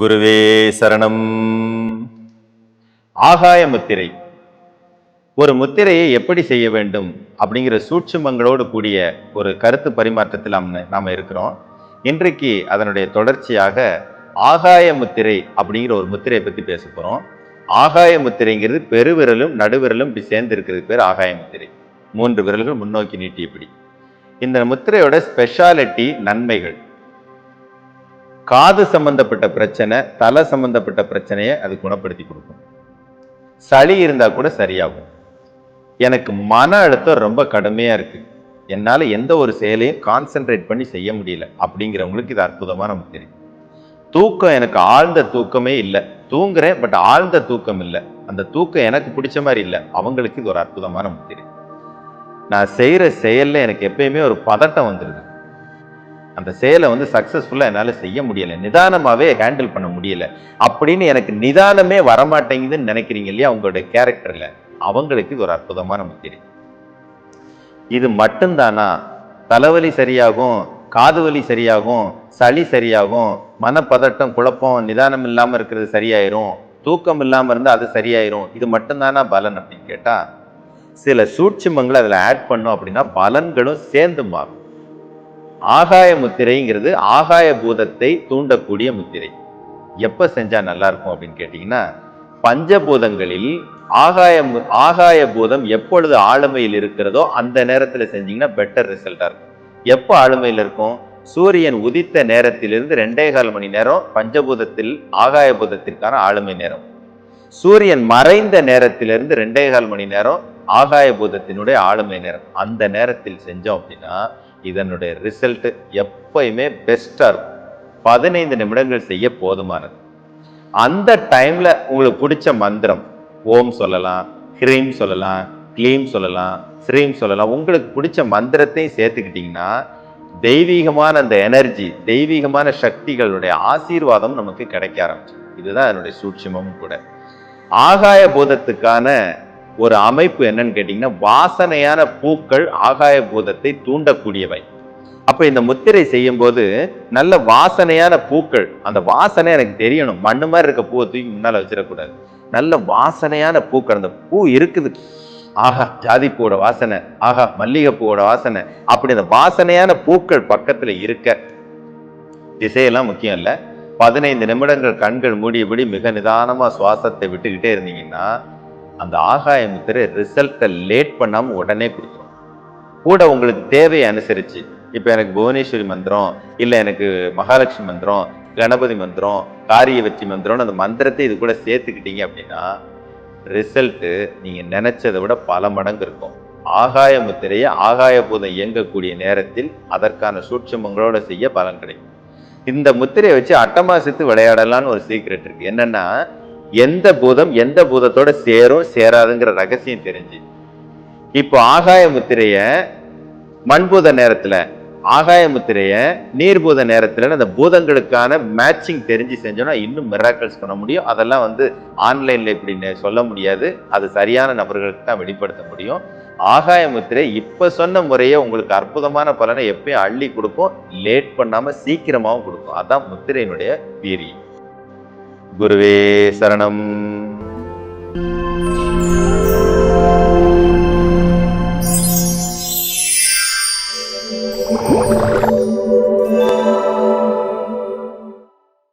குருவே சரணம். ஆகாய முத்திரை. ஒரு முத்திரையை எப்படி செய்ய வேண்டும் அப்படிங்கிற சூட்சுமங்களோடு கூடிய ஒரு கருத்து பரிமாற்றத்தில் நாம் இருக்கிறோம். இன்றைக்கு அதனுடைய தொடர்ச்சியாக ஆகாய முத்திரை அப்படிங்கிற ஒரு முத்திரையை பற்றி பேச போகிறோம் ஆகாய முத்திரைங்கிறது பெருவிரலும் நடுவிரலும் இப்படி சேர்ந்து இருக்கிறது பேர் ஆகாய முத்திரை. மூன்று விரல்கள் முன்னோக்கி நீட்டியபடி. இந்த முத்திரையோட ஸ்பெஷாலிட்டி நன்மைகள். காது சம்பந்தப்பட்ட பிரச்சனை தலை சம்பந்தப்பட்ட பிரச்சனையை அது குணப்படுத்தி கொடுக்கும். சளி இருந்தால் கூட சரியாகும். எனக்கு மன அழுத்தம் ரொம்ப கடுமையாக இருக்குது என்னால் எந்த ஒரு செயலையும் கான்சென்ட்ரேட் பண்ணி செய்ய முடியல. அப்படிங்கிறவங்களுக்கு இது அற்புதமான தெரியும். தூக்கம் எனக்கு ஆழ்ந்த தூக்கமே இல்லை. தூங்குறேன் பட் ஆழ்ந்த தூக்கம் இல்லை. அந்த தூக்கம் எனக்கு பிடிச்ச மாதிரி இல்லை. அவங்களுக்கு இது ஒரு அற்புதமான முத்திரை நான் செய்கிற செயலில் எனக்கு எப்பயுமே ஒரு பதட்டம் வந்துடுது அந்த செயலை வந்து சக்ஸஸ்ஃபுல்லாக என்னால் செய்ய முடியலை. நிதானமாகவே ஹேண்டில் பண்ண முடியல. அப்படின்னு எனக்கு நிதானமே வரமாட்டேங்குதுன்னு நினைக்கிறீங்க இல்லையா உங்களுடைய கேரக்டரில் அவங்களுக்கு இது ஒரு அற்புதமான முத்திரை. இது மட்டும்தானா? தலைவலி சரியாகும் காது வலி சரியாகும் சளி சரியாகும் மனப்பதட்டம் குழப்பம் நிதானம் இல்லாமல் இருக்கிறது சரியாயிரும் தூக்கம் இல்லாமல் இருந்தால் அது சரியாயிரும். இது மட்டும்தானா பலன் அப்படின்னு கேட்டால் சில சூட்சுமங்களை அதில் ஆட் பண்ணோம் அப்படின்னா பலன்களும் சேர்ந்து மாறும். ஆகாய முத்திரைங்கிறது ஆகாய பூதத்தை தூண்டக்கூடிய முத்திரை. எப்போ செஞ்சால் நல்லா இருக்கும் அப்படின்னு கேட்டிங்கன்னா பஞ்சபூதங்களில் ஆகாய ஆகாய பூதம் எப்பொழுது ஆளுமையில் இருக்கிறதோ அந்த நேரத்தில் செஞ்சிங்கன்னா பெட்டர் ரிசல்ட்டாக இருக்கும். எப்போ ஆளுமையில் இருக்கும்? சூரியன் உதித்த நேரத்திலிருந்து ரெண்டே கால் மணி நேரம் பஞ்சபூதத்தில் ஆகாய பூதத்திற்கான ஆளுமை நேரம். சூரியன் மறைந்த நேரத்திலிருந்து ரெண்டே கால் மணி நேரம் ஆகாய பூதத்தினுடைய ஆளுமை நேரம். அந்த நேரத்தில் செஞ்சோம் அப்படின்னா இதனுடைய ரிசல்ட் எப்பயுமே பெஸ்ட்டாக இருக்கும். பதினைந்து நிமிடங்கள் செய்ய போதுமானது. அந்த டைம்ல உங்களுக்கு பிடிச்ச மந்திரம் ஓம் சொல்லலாம் ஹ்ரீம் சொல்லலாம் க்ளீம் சொல்லலாம் ஸ்ரீம் சொல்லலாம் உங்களுக்கு பிடிச்ச மந்திரத்தையும் சேர்த்துக்கிட்டிங்கன்னா தெய்வீகமான அந்த எனர்ஜி தெய்வீகமான சக்திகளுடைய ஆசீர்வாதம் நமக்கு கிடைக்க ஆரம்பிச்சு இதுதான் அதனுடைய சூட்சுமமும் கூட. ஆகாய பூதத்துக்கான ஒரு அமைப்பு என்னன்னு கேட்டிங்கன்னா வாசனையான பூக்கள் ஆகாய பூதத்தை தூண்டக்கூடியவை. அப்ப இந்த முத்திரை செய்யும்போது நல்ல வாசனையான பூக்கள் அந்த வாசனை எனக்கு தெரியணும். மண்ணு மாதிரி இருக்க பூவை தூக்கி முன்னால வச்சிடக்கூடாது. நல்ல வாசனையான பூக்கள் அந்த பூ இருக்குது. ஆஹா ஜாதிப்பூவோட வாசனை ஆஹா மல்லிகைப்பூவோட வாசனை அப்படி அந்த வாசனையான பூக்கள் பக்கத்துல இருக்க திசையெல்லாம் முக்கியம் இல்லை. பதினைந்து நிமிடங்கள் கண்கள் மூடியபடி மிக நிதானமா சுவாசத்தை விட்டுக்கிட்டே இருந்தீங்கன்னா அந்த ஆகாய முத்திரை ரிசல்ட்டை லேட் பண்ணாமல் உடனே கொடுத்துரும் கூட உங்களுக்கு தேவையை அனுசரிச்சு இப்போ எனக்கு புவனேஸ்வரி மந்திரம் இல்லை எனக்கு மகாலட்சுமி மந்திரம் கணபதி மந்திரம் காரிய வெற்றி மந்திரம்னு அந்த மந்திரத்தை இது கூட சேர்த்துக்கிட்டீங்க அப்படின்னா ரிசல்ட்டு நீங்கள் நினச்சதை விட பல மடங்கு இருக்கும். ஆகாய முத்திரையை ஆகாய பூதம் இயங்கக்கூடிய நேரத்தில் அதற்கான சூட்சமங்களோட செய்ய பலன் கிடைக்கும். இந்த முத்திரையை வச்சு அட்டமாசித்து விளையாடலான்னு ஒரு சீக்ரெட் இருக்கு. என்னன்னா எந்த பூதம் எந்த பூதத்தோட சேரும் சேராதுங்கிற ரகசியம் தெரிஞ்சு. இப்போ ஆகாய முத்திரைய மண்பூத நேரத்துல ஆகாய முத்திரைய நீர்பூத நேரத்துல அந்த பூதங்களுக்கான மேட்சிங் தெரிஞ்சு செஞ்சோம்னா இன்னும் மிராக்கல்ஸ் பண்ண முடியும். அதெல்லாம் வந்து ஆன்லைன்ல இப்படி சொல்ல முடியாது. அது சரியான நபர்களுக்கு தான் வெளிப்படுத்த முடியும். ஆகாய முத்திரை இப்போ சொன்ன முறையே உங்களுக்கு அற்புதமான பலனை எப்பயும் அள்ளி கொடுக்கும். லேட் பண்ணாமல் சீக்கிரமாகவும் கொடுக்கும். அதான் முத்திரையினுடைய வீரியம். குருவே சரணம்.